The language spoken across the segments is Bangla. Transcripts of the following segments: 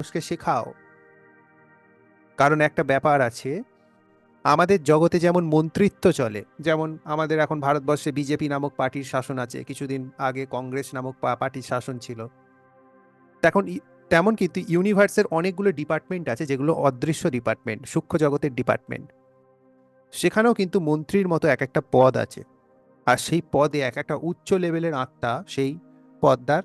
মানুষকে শেখাও। কারণ একটা ব্যাপার আছে, আমাদের জগতে যেমন মন্ত্রিত্ব চলে, যেমন আমাদের এখন ভারতবর্ষে বিজেপি নামক পার্টির শাসন আছে, কিছুদিন আগে কংগ্রেস নামক পার্টির শাসন ছিল। তখন তেমন কিন্তু ইউনিভার্সের অনেকগুলো ডিপার্টমেন্ট আছে, যেগুলো অদৃশ্য ডিপার্টমেন্ট, সূক্ষ্ম জগতের ডিপার্টমেন্ট। সেখানেও কিন্তু মন্ত্রীর মতো এক একটা পদ আছে। আর সেই পদে এক একটা উচ্চ লেভেলের আত্মা সেই পদটার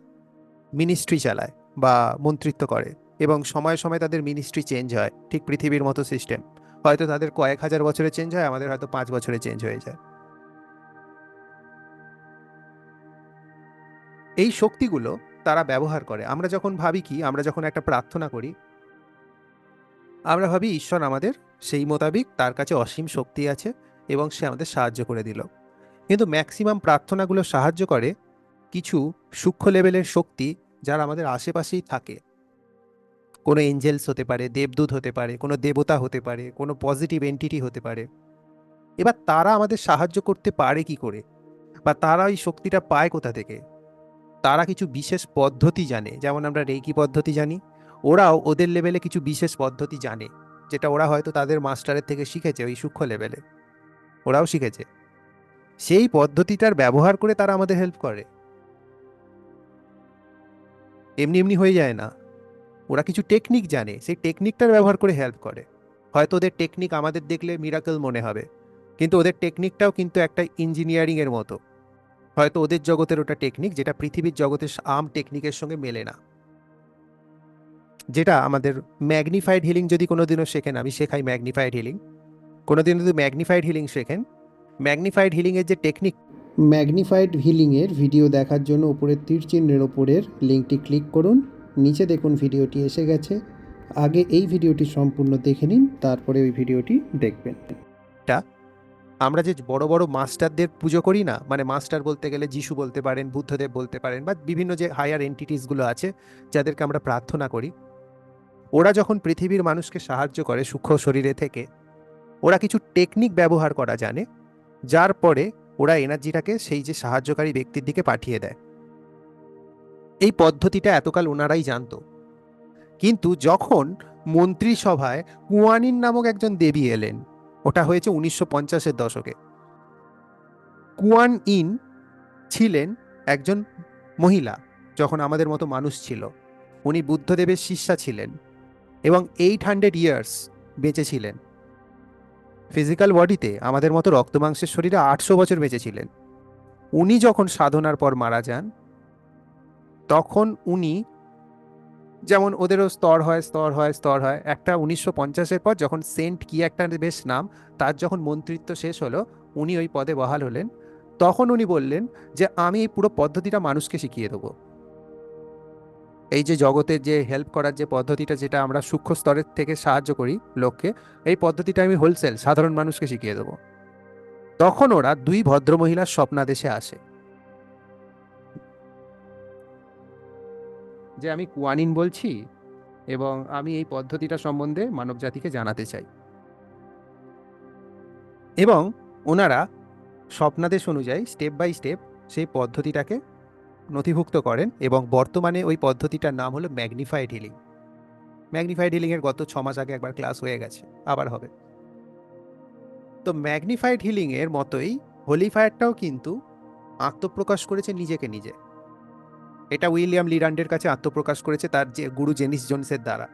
মিনিস্ট্রি চালায় বা মন্ত্রিত্ব করে। এবং সময় সময় তাদের মিনিস্ট্রি চেঞ্জ হয়। ঠিক পৃথিবীর মতো সিস্টেম হয়তো তাদের কয়েক হাজার বছরে চেঞ্জ হয়, আমাদের হয়তো পাঁচ বছরে চেঞ্জ হয়ে যায়। এই শক্তিগুলো তারা ব্যবহার করে। আমরা যখন ভাবি কি, আমরা যখন একটা প্রার্থনা করি, আমরা ভাবি ঈশ্বর আমাদের সেই মোতাবিক তার কাছে অসীম শক্তি আছে এবং সে আমাদের সাহায্য করে দিল। কিন্তু ম্যাক্সিমাম প্রার্থনাগুলো সাহায্য করে কিছু সূক্ষ্ম লেভেলের শক্তি যারা আমাদের আশেপাশেই থাকে। কোনো এঞ্জেলস হতে পারে, দেবদূত হতে পারে, কোনো দেবতা হতে পারে, কোনো পজিটিভ এন্টিটি হতে পারে। এবার তারা আমাদের সাহায্য করতে পারে কি করে? বা তারা ওই শক্তিটা পায় কোথা থেকে? তারা কিছু বিশেষ পদ্ধতি জানে। যেমন আমরা রেকি পদ্ধতি জানি, ওরাও ওদের লেভেলে কিছু বিশেষ পদ্ধতি জানে, যেটা ওরা হয়তো তাদের মাস্টারের থেকে শিখেছে ওই সূক্ষ্ম লেভেলে ওরাও শিখেছে। সেই পদ্ধতিটার ব্যবহার করে তারা আমাদের হেল্প করে। এমনি এমনি হয়ে যায় না। ওরা কিছু টেকনিক জানে, সেই টেকনিকটার ব্যবহার করে হেল্প করে। হয়তো ওদের টেকনিক আমাদের দেখলে মিরাকল মনে হবে, কিন্তু ওদের টেকনিকটাও কিন্তু একটা ইঞ্জিনিয়ারিং এর মতো। হয়তো ওদের জগতের ওটা টেকনিক যেটা পৃথিবীর জগতের আম টেকনিকের সঙ্গে মেলে না। যেটা আমাদের ম্যাগনিফাইড হিলিং যদি কোনোদিনও শেখেন, আমি শেখাই ম্যাগনিফাইড হিলিং কোনোদিন যদি ম্যাগনিফাইড হিলিং শেখেন ম্যাগনিফাইড হিলিংয়ের যে টেকনিক ম্যাগনিফাইড হিলিংয়ের ভিডিও দেখার জন্য উপরের তীর চিহ্নের ওপরের লিঙ্কটি ক্লিক করুন। নিচে দেখুন ভিডিওটি এসে গেছে। আগে এই ভিডিওটি সম্পূর্ণ দেখে নিন, তারপরে ওই ভিডিওটি দেখবেন। আমরা যে বড় বড় মাস্টারদের পুজো করি না মানে মাস্টার বলতে গেলে যিশু বলতে পারেন, বুদ্ধদেব বলতে পারেন, বা বিভিন্ন যে হায়ার এন্টিটিসগুলো আছে, যাদেরকে আমরা প্রার্থনা করি, ওরা যখন পৃথিবীর মানুষকে সাহায্য করে সূক্ষ্ম শরীরে থেকে, ওরা কিছু টেকনিক ব্যবহার করা জানে, যার পরে ওরা এনার্জিটাকে সেই যে সাহায্যকারী ব্যক্তির দিকে পাঠিয়ে দেয়। এই পদ্ধতিটা এতকাল ওনারাই জানতো। কিন্তু যখন মন্ত্রিসভায় কুয়ানিন নামক একজন দেবী এলেন, ওটা হয়েছে উনিশশো পঞ্চাশের দশকে। কুয়ান ইন ছিলেন একজন মহিলা, যখন আমাদের মতো মানুষ ছিল। উনি বুদ্ধদেবের শিষ্যা ছিলেন এবং এইট হান্ড্রেড ইয়ার্স বেঁচে ছিলেন। ফিজিক্যাল বডিতে আমাদের মতো রক্তমাংসের শরীরে আটশো বছর বেঁচে ছিলেন। উনি যখন সাধনার পর মারা যান তখন উনি যেমন ওদেরও স্তর হয় স্তর হয় স্তর হয়। একটা উনিশশো পঞ্চাশের পর যখন সেন্ট কি একটা বেশ নাম, তার যখন মন্ত্রিত্ব শেষ হলো, উনি ওই পদে বহাল হলেন। তখন উনি বললেন যে, আমি এই পুরো পদ্ধতিটা মানুষকে শিখিয়ে দেবো। এই যে জগতের যে হেল্প করার যে পদ্ধতিটা, যেটা আমরা সূক্ষ্ম স্তরের থেকে সাহায্য করি লোককে, এই পদ্ধতিটা আমি হোলসেল সাধারণ মানুষকে শিখিয়ে দেবো। তখন ওরা দুই ভদ্রমহিলার স্বপ্নাদেশে আসে। যে আমি কুয়ানিন বলছি এবং আমি এই পদ্ধতিটা সম্বন্ধে মানব জাতিকে জানাতে চাই। এবং ওনারা স্বপ্নাদেশ অনুযায়ী স্টেপ বাই স্টেপ সেই পদ্ধতিটাকে নথিভুক্ত করেন এবং বর্তমানে ওই পদ্ধতিটার নাম হলো ম্যাগনিফাইড হিলিং। ম্যাগনিফাইড হিলিংয়ের গত ছ মাস আগে একবার ক্লাস হয়ে গেছে, আবার হবে। তো ম্যাগনিফাইড হিলিংয়ের মতোই হোলিফায়ারটাও কিন্তু আত্মপ্রকাশ করেছে নিজেকে নিজে। এটা উইলিয়াম লিরান্ডের কাছে আত্মপ্রকাশ করেছে তার যে গুরু জেনিস জোনসের দ্বারা।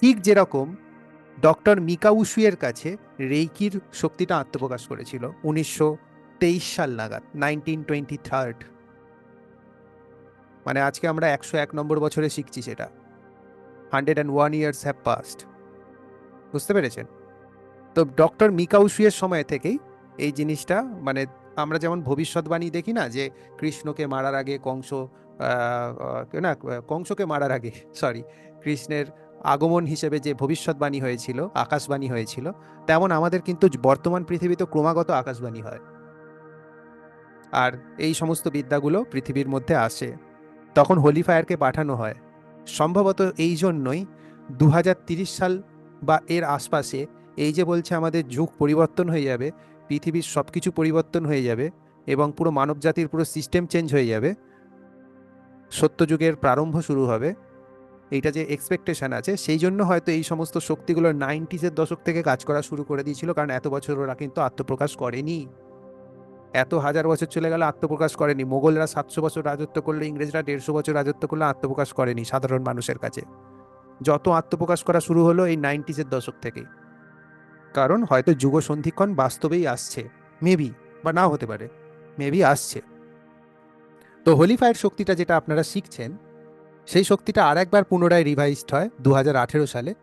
ঠিক যেরকম ডক্টর মিকাউসুয়ের কাছে রেইকির শক্তিটা আত্মপ্রকাশ করেছিল উনিশশো তেইশ সাল নাগাদ, নাইনটিন টোয়েন্টি থার্ড। মানে আজকে আমরা একশো এক নম্বর বছরে শিখছি সেটা। Hundred and one years have passed. বুঝতে পেরেছেন? তো ডক্টর মিকাউসুয়ের সময় থেকেই এই জিনিসটা মানে আমরা যেমন ভবিষ্যৎবাণী দেখি না যে কৃষ্ণকে মারার আগে কংস না, কংসকে মারার আগে সরি কৃষ্ণের আগমন হিসেবে যে ভবিষ্যৎবাণী হয়েছিল, আকাশবাণী হয়েছিল, তেমন আমাদের কিন্তু বর্তমান পৃথিবীতে ক্রমাগত আকাশবাণী হয়। আর এই সমস্ত বিদ্যাগুলো পৃথিবীর মধ্যে আসে। তখন হোলি ফায়ারকে পাঠানো হয়। সম্ভবত এই জন্যই দু সাল বা এর আশপাশে এই যে বলছে আমাদের যুগ পরিবর্তন হয়ে যাবে পৃথিবীর সব কিছু পরিবর্তন হয়ে যাবে এবং পুরো মানব জাতির পুরো সিস্টেম চেঞ্জ হয়ে যাবে। সত্যযুগের প্রারম্ভ শুরু হবে। এইটা যে এক্সপেকটেশন আছে সেই জন্য হয়তো এই সমস্ত শক্তিগুলো নাইনটিসের দশক থেকে কাজ করা শুরু করে দিয়েছিল, কারণ এত বছর ওরা কিন্তু আত্মপ্রকাশ করেনি। এত হাজার বছর চলে গেল, আত্মপ্রকাশ করেনি। মোগলরা সাতশো বছর রাজত্ব করলে, ইংরেজরা দেড়শো বছর রাজত্ব করলে আত্মপ্রকাশ করেনি সাধারণ মানুষের কাছে। যত আত্মপ্রকাশ করা শুরু হলো এই নাইনটিসের দশক থেকেই। কারণ হয়তো যুগ সন্ধিক্ষণ বাস্তবেই আসছে। মেবি বা নাও হতে পারে। মেবি আসছে। তো হোলিফায়ার শক্তিটা যেটা আপনারা শিখছেন, সেই শক্তিটা আর একবার পুনরায় রিভাইজড হয় দু হাজার আঠেরো সালে।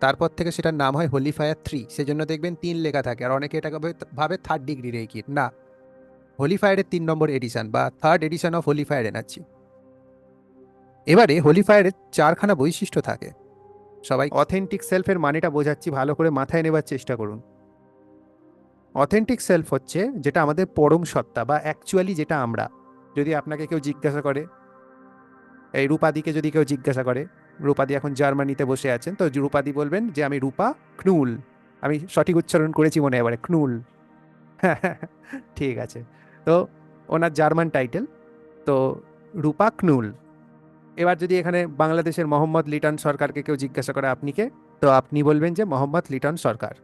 তারপর থেকে সেটার নাম হয় হোলিফায়ার থ্রি সেজন্য দেখবেন তিন লেখা থাকে। আর অনেকে এটাকে ভাবে- থার্ড ডিগ্রি রেকির না, হোলিফায়ারের তিন নম্বর এডিশন বা third edition of holy fire energy এবারে হোলিফায়ারের চারখানা বৈশিষ্ট্য থাকে। সবাই অথেন্টিক সেলফের মানেটা বোঝাচ্ছি, ভালো করে মাথায় নেবার চেষ্টা করুন। অথেন্টিক সেলফ হচ্ছে যেটা আমাদের পরম সত্তা বা অ্যাকচুয়ালি যেটা আমরা। যদি আপনাকে কেউ জিজ্ঞাসা করে, এই রূপাদিকে যদি কেউ জিজ্ঞাসা করে, রূপাদি এখন জার্মানিতে বসে আছেন, তো রূপাদি বলবেন যে, আমি রূপা ক্নুল আমি সঠিক উচ্চারণ করেছি মনে এবারে ক্নুল ঠিক আছে। তো ওনার জার্মান টাইটেল তো রূপা ক্নুল এবার যদি এখানে বাংলাদেশের মোহাম্মদ লিটন সরকারকে কেউ জিজ্ঞাসা করে আপনি কে, তো আপনি বলবেন যে মোহাম্মদ লিটন সরকার।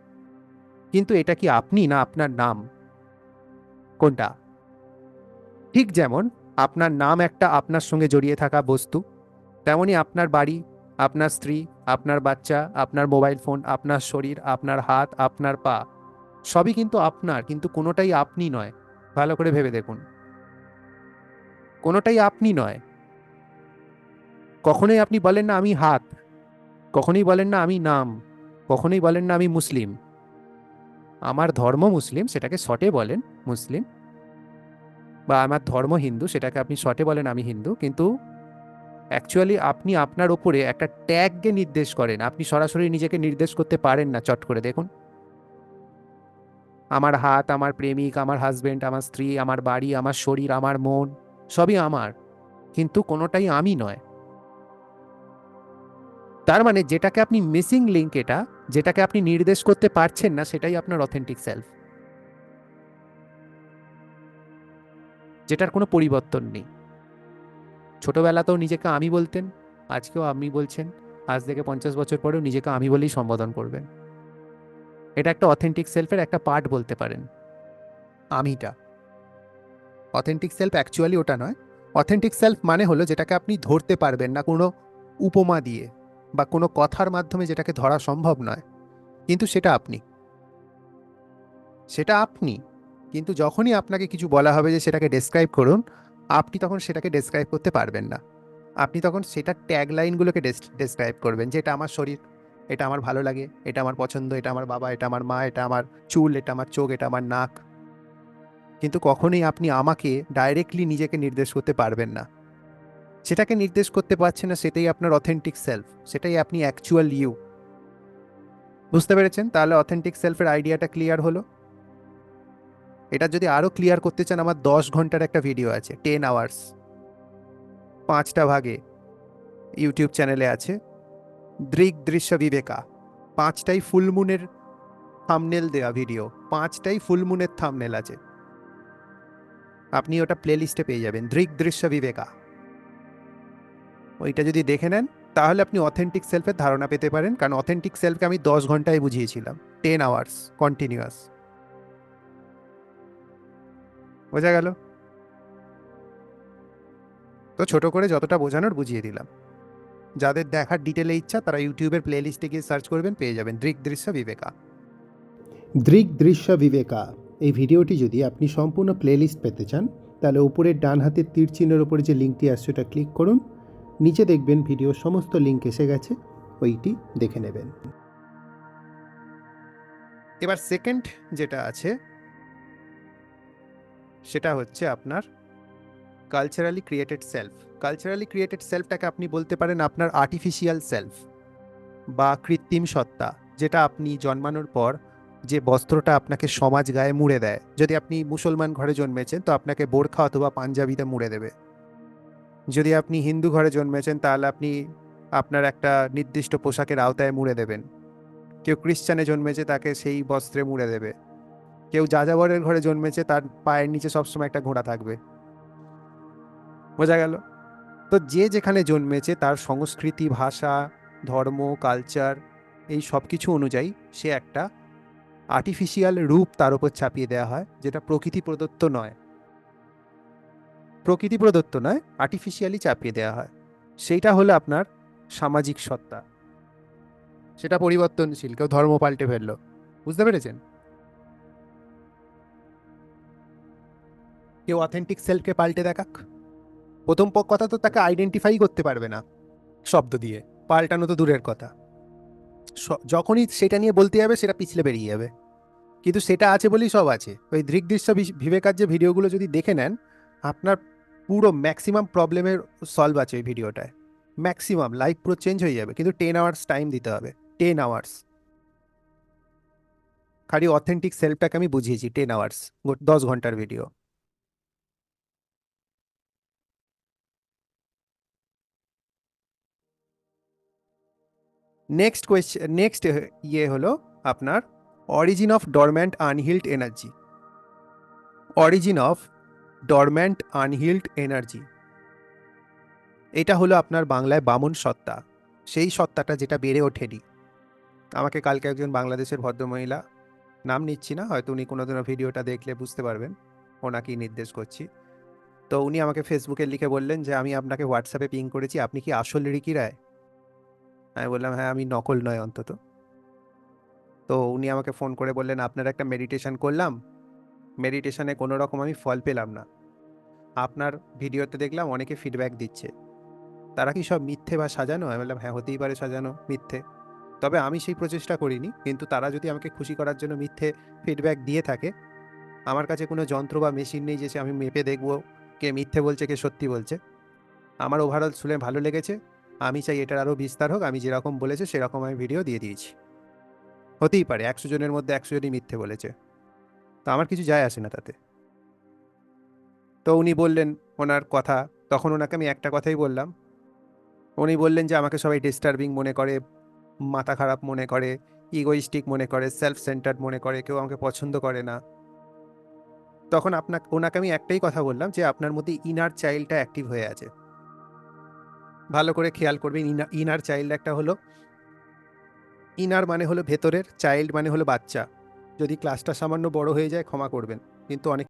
কিন্তু এটা কি আপনি না আপনার নাম? কোনটা? ঠিক যেমন, আপনার নাম একটা আপনার সঙ্গে জড়িয়ে থাকা বস্তু, তেমনি আপনার বাড়ি, আপনার স্ত্রী, আপনার বাচ্চা, আপনার মোবাইল ফোন, আপনার শরীর, আপনার হাত, আপনার পা, সবই কিন্তু আপনার, কিন্তু কোনোটাই আপনি নয়। ভালো করে ভেবে দেখুন। কোনোটাই আপনি নয়। কখনোই আপনি বলেন না আমি হাত, কখনোই বলেন না আমি নাম, কখনোই বলেন না আমি মুসলিম। আমার ধর্ম মুসলিম, সেটাকে শটে বলেন মুসলিম। বা আমার ধর্ম হিন্দু, সেটাকে আপনি শটে বলেন আমি হিন্দু। কিন্তু অ্যাকচুয়ালি আপনি আপনার ওপরে একটা ট্যাগকে নির্দেশ করেন। আপনি সরাসরি নিজেকে নির্দেশ করতে পারেন না চট করে, দেখুন। আমার হাত, আমার প্রেমিক, আমার হাজবেন্ড আমার স্ত্রী, আমার বাড়ি, আমার শরীর, আমার মন, সবই আমার। কিন্তু কোনোটাই আমি নয়। তার মানে যেটাকে আপনি মিসিং লিঙ্ক এটা, যেটাকে আপনি নির্দেশ করতে পারছেন না, সেটাই আপনার অথেন্টিক সেলফ যেটার কোনো পরিবর্তন নেই। ছোটবেলাতেও নিজেকে আমি বলতেন, আজকেও আমি বলছেন, আজ থেকে পঞ্চাশ বছর পরেও নিজেকে আমি বলেই সম্বোধন করবেন। এটা একটা অথেন্টিক সেলফের একটা পার্ট বলতে পারেন। আমিটা। অথেন্টিক সেলফ অ্যাকচুয়ালি ওটা নয়। অথেন্টিক সেলফ মানে হলো যেটাকে আপনি ধরতে পারবেন না কোনো উপমা দিয়ে। বা কোনো কথার মাধ্যমে যেটাকে ধরা সম্ভব নয়। কিন্তু সেটা আপনি। সেটা আপনি। কিন্তু যখনই আপনাকে কিছু বলা হবে যে সেটাকে ডেসক্রাইব করুন, আপনি তখন সেটাকে ডেসক্রাইব করতে পারবেন না। আপনি তখন সেটার ট্যাগ লাইনগুলোকে ডেসক্রাইব করবেন যে এটা আমার শরীর, এটা আমার ভালো লাগে, এটা আমার পছন্দ, এটা আমার বাবা, এটা আমার মা, এটা আমার চুল, এটা আমার চোখ, এটা আমার নাক। কিন্তু কখনোই আপনি আমাকে ডাইরেক্টলি নিজেকে নির্দেশ করতে পারবেন না। সেটাকে নির্দেশ করতে পারছে না, সেটাই আপনার অথেন্টিক সেলফ সেটাই আপনি অ্যাকচুয়াল ইউ বুঝতে পেরেছেন? তাহলে অথেন্টিক সেলফের আইডিয়াটা ক্লিয়ার হলো? এটা যদি আরও ক্লিয়ার করতে চান, আমার দশ ঘণ্টার একটা ভিডিও আছে টেন আওয়ার্স পাঁচটা ভাগে ইউটিউব চ্যানেলে আছে, দৃক দৃশ্য বিবেকা, পাঁচটাই ফুলমুনের থামনেল দেওয়া ভিডিও পাঁচটাই ফুলমুনের থামনেল আছে। আপনি ওটা প্লেলিস্টে পেয়ে যাবেন, দৃক দৃশ্য বিবেকা। ওইটা যদি দেখে নেন, তাহলে আপনি অথেন্টিক সেলফের ধারণা পেতে পারেন। কারণ অথেন্টিক সেলফকে আমি দশ ঘন্টায় বুঝিয়েছিলাম। টেন আওয়ার্স কন্টিনিউয়াস বোঝা গেল? তো ছোট করে যতটা বোঝানোর বুঝিয়ে দিলাম। যাদের দেখার ডিটেলে ইচ্ছা, তারা ইউটিউবের প্লে লিস্টে গিয়ে সার্চ করবেন, পেয়ে যাবেন দৃক দৃশ্য বিবেকা। দৃক দৃশ্য বিবেকা। এই ভিডিওটি যদি আপনি সম্পূর্ণ প্লেলিস্ট পেতে চান, তাহলে উপরের ডান হাতের তীর চিহ্নের উপরে যে লিঙ্কটি আসছে, ওটা ক্লিক করুন। নিচে দেখবেন ভিডিওর সমস্ত লিঙ্ক এসে গেছে, ওইটি দেখে নেবেন। এবার সেকেন্ড যেটা আছে, সেটা হচ্ছে আপনার culturally created self culturally created সেলফটাকে আপনি বলতে পারেন আপনার আর্টিফিশিয়াল সেলফ বা কৃত্রিম সত্তা, যেটা আপনি জন্মানোর পর যে বস্ত্রটা আপনাকে সমাজ গায়ে মুড়ে দেয়। যদি আপনি মুসলমান ঘরে জন্মেছেন, তো আপনাকে বোরখা অথবা পাঞ্জাবিতে মুড়ে দেবে। যদি আপনি হিন্দু ঘরে জন্মেছেন, তাহলে আপনি আপনার একটা নির্দিষ্ট পোশাকের আওতায় মুড়ে দেবেন। কেউ খ্রিস্টানে জন্মেছে, তাকে সেই বস্ত্রে মুড়ে দেবে। কেউ যাযাবরের ঘরে জন্মেছে, তার পায়ের নিচে সবসময় একটা ঘোড়া থাকবে। বোঝা গেল? তো যে যেখানে জন্মেছে, তার সংস্কৃতি, ভাষা, ধর্ম কালচার এই সব কিছু অনুযায়ী সে একটা আর্টিফিশিয়াল রূপ তার উপর চাপিয়ে দেওয়া হয়, যেটা প্রকৃতি প্রদত্ত নয়। প্রকৃতি প্রদত্ত নয় আর্টিফিশিয়ালি চাপিয়ে দেওয়া হয়। সেইটা হলো আপনার সামাজিক সত্তা। সেটা পরিবর্তনশীল, কেউ ধর্ম পাল্টে ফেলল। বুঝতে পেরেছেন? কেউ অথেন্টিক সেলফকে পাল্টে দেখাক। প্রথম কথা তো তাকে আইডেন্টিফাই করতে পারবে না, শব্দ দিয়ে। পাল্টানো তো দূরের কথা। যখনই সেটা নিয়ে বলতে যাবে, সেটা পিছলে বেরিয়ে যাবে। কিন্তু সেটা আছে বলেই সব আছে। ওই দৃগ্দৃশ্য বিবেকার যে ভিডিওগুলো যদি দেখে নেন, আপনার পুরো ম্যাক্সিমাম প্রবলেমের সলভ আছে ওই ভিডিওটায় ম্যাক্সিমাম লাইফ পুরো চেঞ্জ হয়ে যাবে, কিন্তু টেন আওয়ার্স টাইম দিতে হবে টেন আওয়ার্স খালি অথেন্টিক সেলফটাকে আমি বুঝিয়েছি টেন আওয়ার্স দশ ঘণ্টার ভিডিও নেক্সট কোয়েশ্চেন নেক্সট ইয়ে হলো আপনার origin of dormant unhealed energy origin of dormant unhealed energy. এটা হলো আপনার বাংলায় বামন সত্তা। সেই সত্তাটা যেটা বেড়ে ওঠেনি। আমাকে কালকে একজন বাংলাদেশের ভদ্রমহিলা, নাম নিচ্ছি না, হয়তো উনি কোনোদিনও ভিডিওটা দেখলে বুঝতে পারবেন, ওনাকেই নির্দেশ করছি। তো উনি আমাকে ফেসবুকে লিখে বললেন যে, আমি আপনাকে হোয়াটসঅ্যাপে পিং করেছি, আপনি কি আসল রিকি রায়? আমি বললাম হ্যাঁ আমি নকল নয় অন্তত। তো উনি আমাকে ফোন করে বললেন, আপনার একটা মেডিটেশন করলাম। মেডিটেশনে কোনো রকম আমি ফল পেলাম না। আপনার ভিডিওতে দেখলাম অনেকে ফিডব্যাক দিচ্ছে। তারা কি সব মিথ্যে বা সাজানো? আমি বললাম হ্যাঁ হতেই পারে সাজানো, মিথ্যে। তবে আমি সেই প্রচেষ্টা করিনি, কিন্তু তারা যদি আমাকে খুশি করার জন্য মিথ্যে ফিডব্যাক দিয়ে থাকে, আমার কাছে কোনো যন্ত্র বা মেশিন নেই যে আমি মেপে দেখব কে মিথ্যে বলছে, কে সত্যি বলছে। আমার ওভারঅল শুনে ভালো লেগেছে। আমি চাই এটার আরও বিস্তার হোক। আমি যেরকম বলেছে, সেরকম আমি ভিডিও দিয়ে দিয়েছি। হতেই পারে, একশো জনের মধ্যে একশো জনই মিথ্যে বলেছে। তো আমার কিছু যায় আসে না তাতে। তো উনি বললেন ওনার কথা। তখন ওনাকে আমি একটা কথাই বললাম। উনি বললেন যে, আমাকে সবাই ডিস্টার্বিং মনে করে, মাথা খারাপ মনে করে ইগোইস্টিক মনে করে সেলফ সেন্টার্ড মনে করে, কেউ আমাকে পছন্দ করে না। তখন আপনাকে, ওনাকে আমি একটাই কথা বললাম যে, আপনার মধ্যে ইনার চাইল্ডটা অ্যাক্টিভ হয়ে আছে। ভালো করে খেয়াল করবেন ইনার চাইল্ড একটা হলো ইনার মানে হলো ভেতরের চাইল্ড মানে হলো বাচ্চা। যদি ক্লাসটা সামান্য বড় হয়ে যায়, ক্ষমা করবেন। কিন্তু অনেক